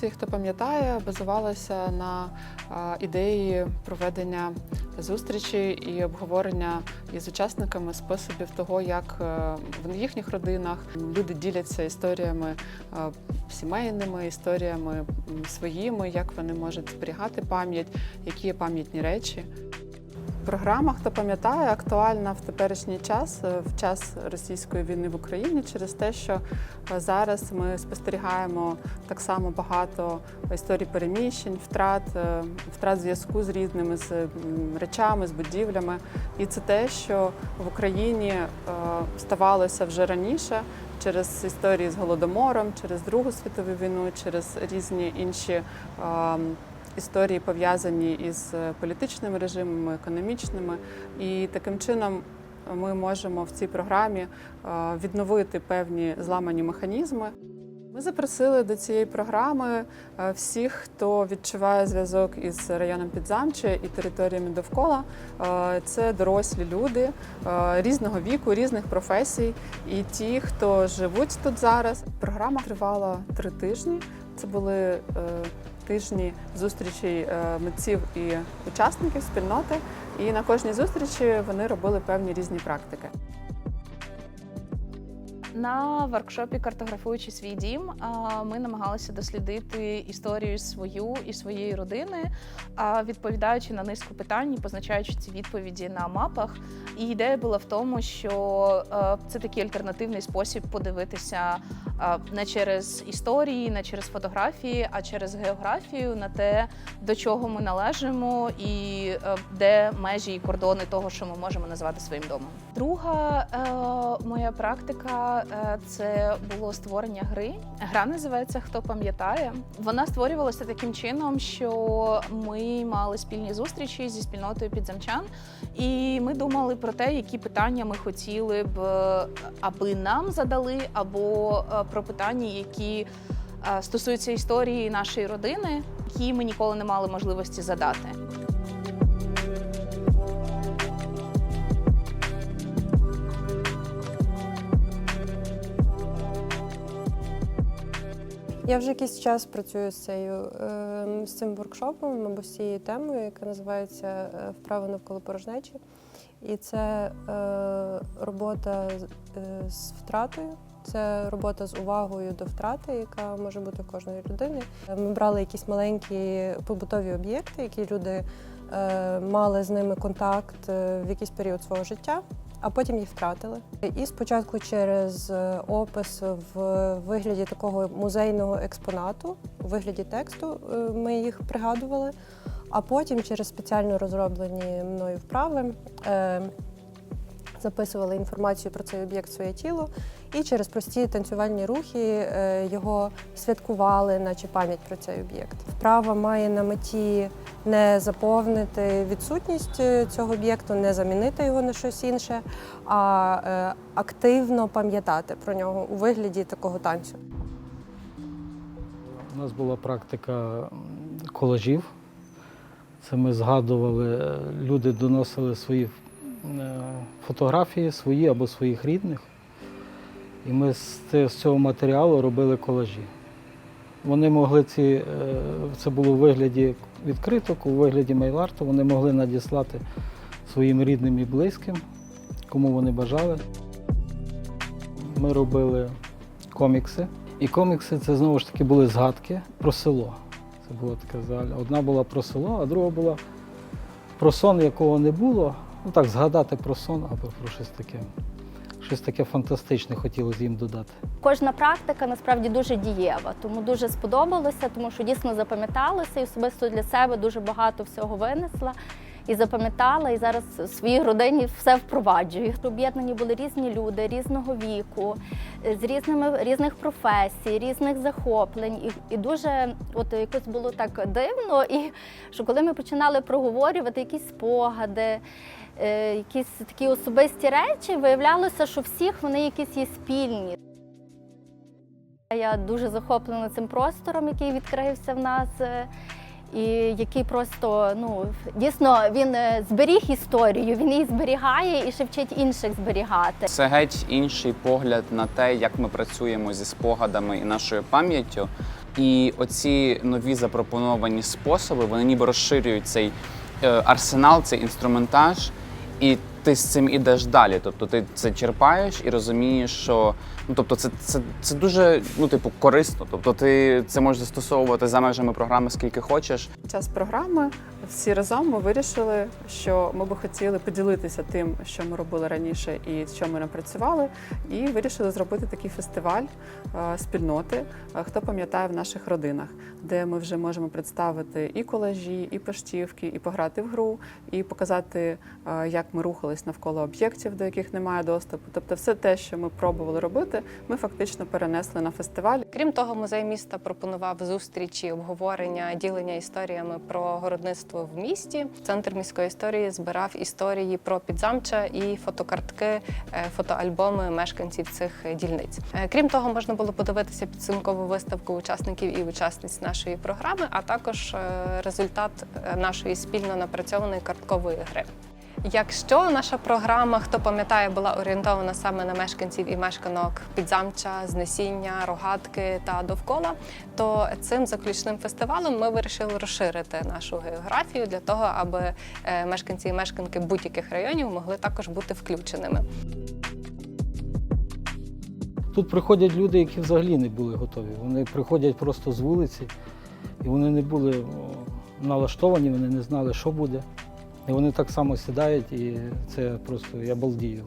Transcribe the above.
акції, хто пам'ятає, базувалася на ідеї проведення зустрічі і обговорення із учасниками способів того, як е, в їхніх родинах люди діляться історіями е, сімейними, історіями своїми, як вони можуть зберігати пам'ять, які пам'ятні речі. Програма, хто пам'ятає, актуальна в теперішній час, е, в час російської війни в Україні, через те, що е, зараз ми спостерігаємо так само багато історій переміщень, втрат, е, втрат зв'язку з різними з речами, з будівлями. І це те, що в Україні ставалося вже раніше. Через історії з голодомором, через Другу світову війну, через різні інші історії пов'язані із е, політичними режимами, економічними. І таким чином ми можемо в цій програмі е, відновити певні зламані механізми. Ми запросили до цієї програми е, всіх, хто відчуває зв'язок із районом Підзамче і територіями довкола. Е, Це дорослі люди е, різного віку, різних професій, і ті, хто живуть тут зараз. Програма тривала три тижні. Це були е, тижні зустрічей е, митців і учасників спільноти. І на кожній зустрічі вони робили певні різні практики. На воркшопі Картографуючи свій дім ми намагалися дослідити історію свою і своєї родини, відповідаючи на низку питань, позначаючи ці відповіді на мапах. І ідея була в тому, що це такий альтернативний спосіб подивитися не через історії, не через фотографії, а через географію на те, до чого ми належимо, і де межі і кордони того, що ми можемо назвати своїм домом. Друга моя практика це було створення гри. Гра називається Хто пам'ятає. Вона створювалася таким чином, що ми мали спільні зустрічі зі спільнотою підзамчан, і ми думали про те, які питання ми хотіли б, е, аби нам задали, або е, про питання, які е, стосуються історії нашої родини, які ми ніколи не мали можливості задати. Я вже якийсь час працюю з цією е, з цим воркшопом або з цією темою, яка називається е, Вправи навколо порожнечі. І це е, робота з, е, втратою, це робота з увагою до втрати, яка може бути кожної людини. Ми брали якісь маленькі побутові об'єкти, які люди мали з ними контакт в якийсь період свого життя. А потім їх втратили. І спочатку через опис в вигляді такого музейного експонату, у вигляді тексту, е, ми їх пригадували, а потім через спеціально розроблені мною вправи е, записували інформацію про цей об'єкт своє тіло, і через прості танцювальні рухи е, його святкували, наче пам'ять про цей об'єкт. Вправа має на меті не заповнити відсутність е, цього об'єкту, не замінити його на щось інше, а е, активно пам'ятати про нього у вигляді такого танцю. У нас була практика колажів. Це ми згадували, люди доносили свої фотографії, свої або своїх рідних. І ми з цього матеріалу робили колажі. Вони могли ці, е, це було у вигляді відкриток, у вигляді мейларту, вони могли надіслати своїм рідним і близьким, кому вони бажали. Ми робили комікси. І комікси це знову ж таки були згадки про село. Це була така загальна. Одна була про село, а друга була про сон, якого не було. Ну так, згадати про сон або про щось таке. Щось таке фантастичне хотілося їм додати. Кожна практика насправді дуже дієва, тому дуже сподобалося, тому що дійсно запам'яталося і особисто для себе дуже багато всього винесла і запам'ятала, і зараз в своїй родині все впроваджую. Об'єднані були різні люди різного віку, з різними різних професій, різних захоплень. І, і дуже от якось було так дивно, і що коли ми починали проговорювати якісь спогади. Е, Якісь такі особисті речі, виявлялося, що всіх вони якісь є спільні. Я дуже захоплена цим простором, який відкрився в нас, е, і який просто ну дійсно він е, зберіг історію, він її зберігає і ще вчить інших зберігати. Це геть інший погляд на те, як ми працюємо зі спогадами і нашою пам'яттю. І оці нові запропоновані способи, вони ніби розширюють цей арсенал, цей інструментаж, і ти з цим ідеш далі. Тобто ти це черпаєш і розумієш, що ну тобто це, це, це дуже ну, типу, корисно. Тобто ти це можеш застосовувати за межами програми скільки хочеш. Час програми всі разом ми вирішили, що ми би хотіли поділитися тим, що ми робили раніше і що ми напрацювали, і вирішили зробити такий фестиваль е, спільноти, е, хто пам'ятає в наших родинах, де ми вже можемо представити і колажі, і поштівки, і пограти в гру, і показати, е, як ми рухались навколо об'єктів, до яких немає доступу. Тобто, все те, що ми пробували робити, ми фактично перенесли на фестиваль. Крім того, музей міста пропонував зустрічі, обговорення, ділення історіями про городництво в місті. Центр міської історії збирав історії про підзамча і фотокартки, е, фотоальбоми мешканців цих дільниць. Е, Крім того, можна було подивитися підсумкову виставку учасників і учасниць нашої програми, а також е, результат нашої спільно напрацьованої карткової гри. Якщо наша програма, хто пам'ятає, була орієнтована саме на мешканців і мешканок підзамча, знесіння, рогатки та довкола, то цим заключним фестивалем ми вирішили розширити нашу географію для того, аби е, мешканці і мешканки будь-яких районів могли також бути включеними. Тут приходять люди, які взагалі не були готові. Вони приходять просто з вулиці, і вони не були налаштовані, вони не знали, що буде. І вони так само сідають, і це просто я балдію.